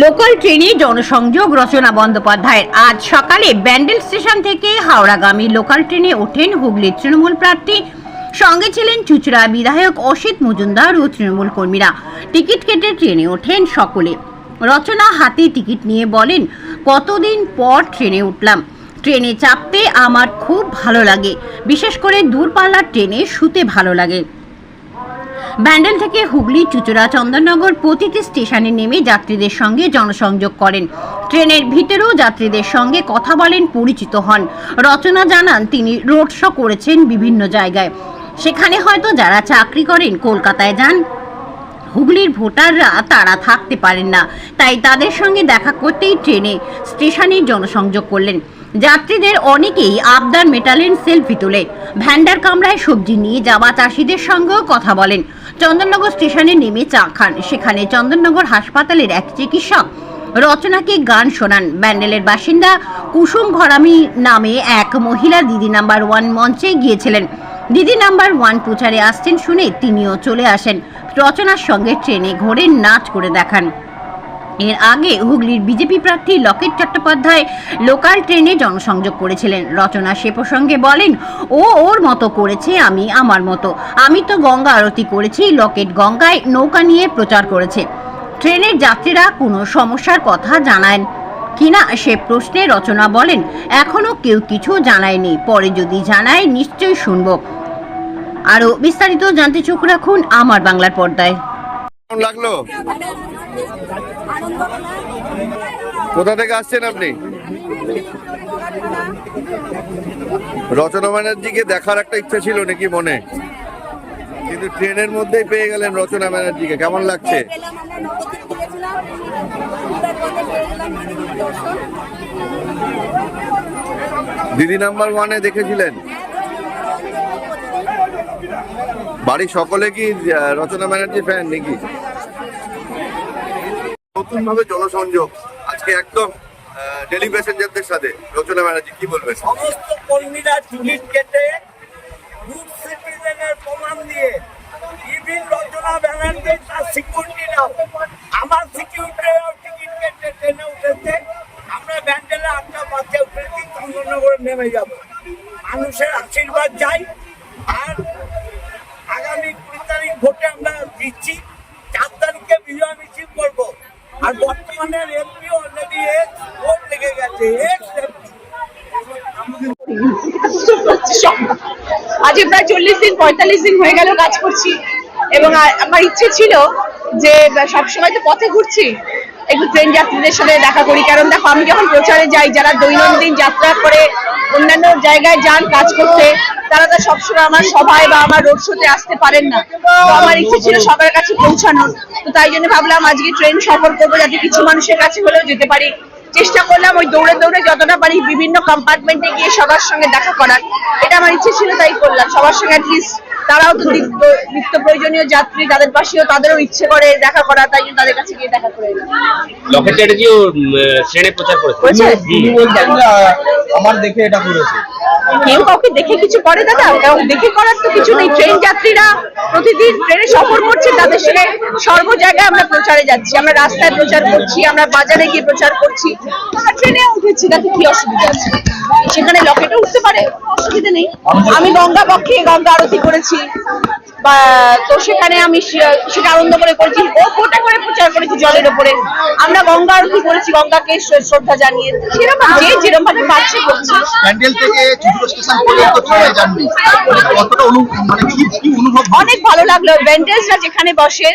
Local ট্রেনে জনসংযোগ রচনা বন্দ্যোপাধ্যায়ের। আজ সকালে ব্যান্ডেল স্টেশন থেকে হাওড়াগামী লোকাল ট্রেনে ওঠেন হুগলির তৃণমূল প্রার্থী। সঙ্গে ছিলেন চুচড়া বিধায়ক অসিত মজুমদার ও তৃণমূল কর্মীরা। টিকিট কেটে ট্রেনে ওঠেন সকলে। রচনা হাতে টিকিট নিয়ে বলেন, কতদিন পর ট্রেনে উঠলাম। ট্রেনে চাপতে আমার খুব ভালো লাগে। বিশেষ করে দূরপাল্লার ট্রেনে শুতে ভালো লাগে। ব্যান্ডেল থেকে হুগলি, চুচুড়া, চন্দননগর প্রতিটি স্টেশনে নেমে যাত্রীদের সঙ্গে জনসংযোগ করেন। ট্রেনের ভিতরেও যাত্রীদের সঙ্গে কথা বলেন, পরিচিত হন। রচনা জানান, তিনি রোড শো করেছেন বিভিন্ন জায়গায়। সেখানে হয়তো যারা চাকরি করেন, কলকাতায় যান, হুগলির ভোটাররা তারা থাকতে পারেন না। তাই তাদের সঙ্গে দেখা করতেই ট্রেনে স্টেশনে জনসংযোগ করলেন। যাত্রীদের অনেকেই আবদার মেটালেন, সেলফি তুলে ভ্যান্ডার কামরায় সবজি নিয়ে যাওয়া চাষিদের সঙ্গেও কথা বলেন। চন্দননগর স্টেশনে নেমে চা খান। সেখানে চন্দননগর হাসপাতালের এক চিকিৎসক রচনাকে গান শোনান। ব্যান্ডেলের বাসিন্দা কুসুম ঘরামি নামে এক মহিলা দিদি নাম্বার ওয়ান মঞ্চে গিয়েছিলেন। দিদি নাম্বার ওয়ান প্রচারে আসছেন শুনে তিনিও চলে আসেন। রচনার সঙ্গে ট্রেনে ঘোরে নাচ করে দেখান। এর আগে হুগলির বিজেপি প্রার্থী লকেট চট্টোপাধ্যায় লোকাল ট্রেনে জনসংযোগ করেছিলেন। রচনা সে প্রসঙ্গে বলেন, ও ওর মতো করেছে আমি আমার মতো। আমি তো গঙ্গা আরতি করেছি, লকেট গঙ্গায় নৌকা নিয়ে প্রচার করেছে। ট্রেনের যাত্রীরা কোনো সমস্যার কথা জানায় কিনা সে প্রশ্নে রচনা বলেন, এখনও কেউ কিছু জানায়নি, পরে যদি জানায় নিশ্চয়ই শুনব। আরও বিস্তারিত জানতে চোখ রাখুন আমার বাংলার পর্দায়। লাগল? কোথা থেকে আসছেন আপনি? রচনা ব্যানার্জিকে দেখার একটা ইচ্ছা ছিল নাকি মনে? কিন্তু ট্রেনের মধ্যেই পেয়ে গেলেন রচনা ব্যানার্জিকে। কেমন লাগছে? দিদি নাম্বার ওয়ানে দেখেছিলেন? বাড়ির সকলে কি রচনা ব্যানার্জি ফ্যান নাকি? নতুন ভাবে জনসংযোগ, আজকে একদম ডেলি প্যাসেঞ্জারদের সাথে। রচনা ব্যানার্জি, কি বলবেন? সমস্ত কর্মীরা টিকিট কেটে গুড সিটিজেনের প্রমাণ দিয়ে ইভিন রচনা ব্যানার্জি তার সিকিউরিটিরাও আমার সিকিউরিটিরাও টিকিট কেটে ট্রেনে উঠেছে। আমরা ব্যান্ডেলে আটটা বাসে উঠেছি, চন্দননগরে নেমে যাব। মানুষের আশীর্বাদ চাই। আর আগামী কুড়ি তারিখ ভোটে আমরা দিচ্ছি চার তারিখে বিজয় মিছিল করব। আর বর্তমানে এমপি অলরেডি ভোট লেগে গেছে আজ প্রায় চল্লিশ দিন, পঁয়তাল্লিশ দিন হয়ে গেল কাজ করছি। এবং আমার ইচ্ছে ছিল যে, সবসময় তো পথে ঘুরছি। একটু ট্রেন যাত্রীদের সাথে দেখা করি। কারণ দেখো, আমি যখন প্রচারে যাই, যারা দৈনন্দিন যাত্রা করে, অন্যান্য জায়গায় যান কাজ করতে, তারা তো সবসময় আমার সভায় বা আমার রোড শোতে আসতে পারেন না। তো আমার ইচ্ছে ছিল সবার কাছে পৌঁছানোর। তো তাই জন্য ভাবলাম আজকে ট্রেন সফর করব, যাতে কিছু মানুষের কাছে হলেও যেতে পারি। চেষ্টা করলাম ওই দৌড়ে দৌড়ে যতটা পারি বিভিন্ন কম্পার্টমেন্টে গিয়ে সবার সঙ্গে দেখা করার। এটা আমার ইচ্ছে ছিল, তাই করলাম। সবার সঙ্গে অ্যাটলিস্ট তারাও তো নিত্য প্রয়োজনীয় যাত্রী তাদের পাশেও তাদেরও ইচ্ছে করে দেখা করা তাই জন্য তাদের কাছে গিয়ে দেখা করে লকেট চ্যাটার্জিও ট্রেনে প্রচার করেছে। আমার দেখে এটা করেছে। কেউ কাউকে দেখে কিছু করে দাদা? কাউকে দেখে করার তো কিছু নেই। ট্রেন যাত্রীরা প্রতিদিন ট্রেনে সফর করছে তাদের সঙ্গে সর্ব জায়গায় আমরা প্রচারে যাচ্ছি। আমরা রাস্তায় প্রচার করছি আমরা বাজারে গিয়ে প্রচার করছি। আমরা ট্রেনে উঠেছি। তাতে কি অসুবিধা আছে? সেখানে লকেটে উঠতে পারে অসুবিধা নেই। আমি গঙ্গা পক্ষে গঙ্গা আরতি করেছি। বা তো সেখানে আমি সেটা আনন্দ করে করেছি। ও ফোটা করে প্রচার করেছি জলের উপরে আমরা গঙ্গা আরতি করেছি গঙ্গাকে শ্রদ্ধা জানিয়ে। সেরকম যে যেরকম ভাবে পারছে করছে। প্যান্ডেল থেকে চুচুড়ো স্টেশন পর্যন্ত ট্রেনে যাননি। কতটা অনু মানে কি কি অনুভব অনেক ভালো লাগল। ভেন্ডার্সরা যেখানে বসেন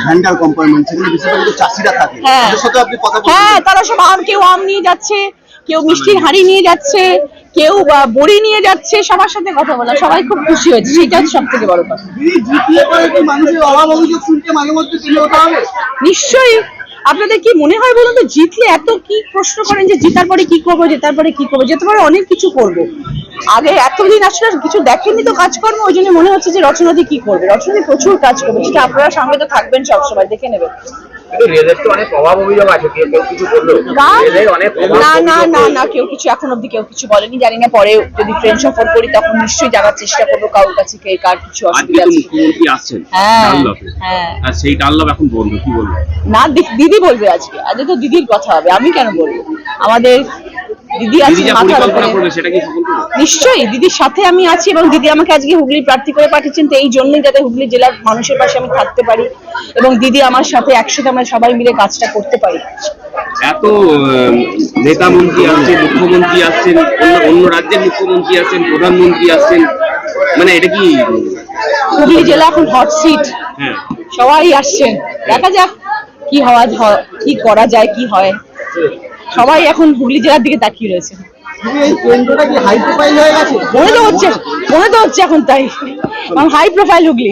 ভ্যান্ডার সেখানে বেশিরভাগ তো চাষিরা থাকে। হ্যাঁ। তাদের সাথে আপনি কথা হ্যাঁ তারা সব আম কেউ আম নিয়ে যাচ্ছে কেউ মিষ্টির হাঁড়ি নিয়ে যাচ্ছে কেউ বড়ি নিয়ে যাচ্ছে সবার সাথে কথা বলা সবাই খুব খুশি হয়েছে সেটা হচ্ছে সব থেকে বড় কথা। নিশ্চয়ই। আপনাদের কি মনে হয় বলুন তো, জিতলে এত কি প্রশ্ন করেন যে জেতার পরে কি করব, জেতার পরে কি করব? যেতে পারে অনেক কিছু করব। আগে এতদিন আসলে কিছু দেখেননি তো কাজকর্ম, ওই জন্য মনে হচ্ছে যে রচনাদি কি করবে? রচনাদি প্রচুর কাজ করবে সেটা আপনারা সঙ্গে তো থাকবেন সবসময়, দেখে নেবেন। কিন্তু রেলের তো অনেক প্রভাব অভিযোগ আছে কেউ কেউ কিছু বলল। কার? রেলের অনেক প্রভাব না না না না কেউ কিছু এখন অব্দি কেউ কিছু বলেনি জানি না পরে যদি ট্রেন সফর করি তখন নিশ্চয়ই জানার চেষ্টা করব কারোর কাছে কে কার কিছু অসুবিধা আছে। হ্যাঁ, হ্যাঁ। আর সেই ডানলপ এখন বন্ধ কি বলব? না দিদি বলবে আজকে আজকে তো দিদির কথা হবে আমি কেন বলব? আমাদের দিদি আছে নিশ্চয়ই দিদির সাথে আমি আছি এবং দিদি আমাকে আজকে হুগলি প্রার্থী করে পাঠিয়েছেন তো এই জন্যই যাতে হুগলি জেলার মানুষের পাশে আমি থাকতে পারি এবং দিদি আমার সাথে একসাথে আমরা সবাই মিলে কাজটা করতে পারি। এত নেতা মন্ত্রী আসছেন মুখ্যমন্ত্রী আসছেন অন্য অন্য রাজ্যের মুখ্যমন্ত্রী আসছেন প্রধানমন্ত্রী আসছেন মানে এটা কি? হুগলি জেলা এখন হট সিট সবাই আসছেন দেখা যাক কি হওয়া কি করা যায় কি হয়। সবাই এখন হুগলি জেলার দিকে তাকিয়ে রয়েছে। দিদি এই কেন্দ্রটা কি হাই প্রোফাইল মনে তো হচ্ছে মনে তো হচ্ছে এখন তাই। High profile Hooghly.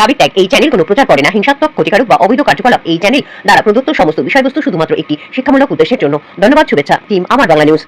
দাবি ত্যাগ এই চ্যানেল কোনো প্রচার করে না হিংসাত্মক ক্ষতিকারক বা অবৈধ কার্যকলাপ। এই চ্যানেল দ্বারা প্রদত্ত সমস্ত বিষয়বস্তু শুধুমাত্র একটি শিক্ষামূলক উদ্দেশ্যের জন্য। ধন্যবাদ শুভেচ্ছা টিম আমার বাংলা নিউজ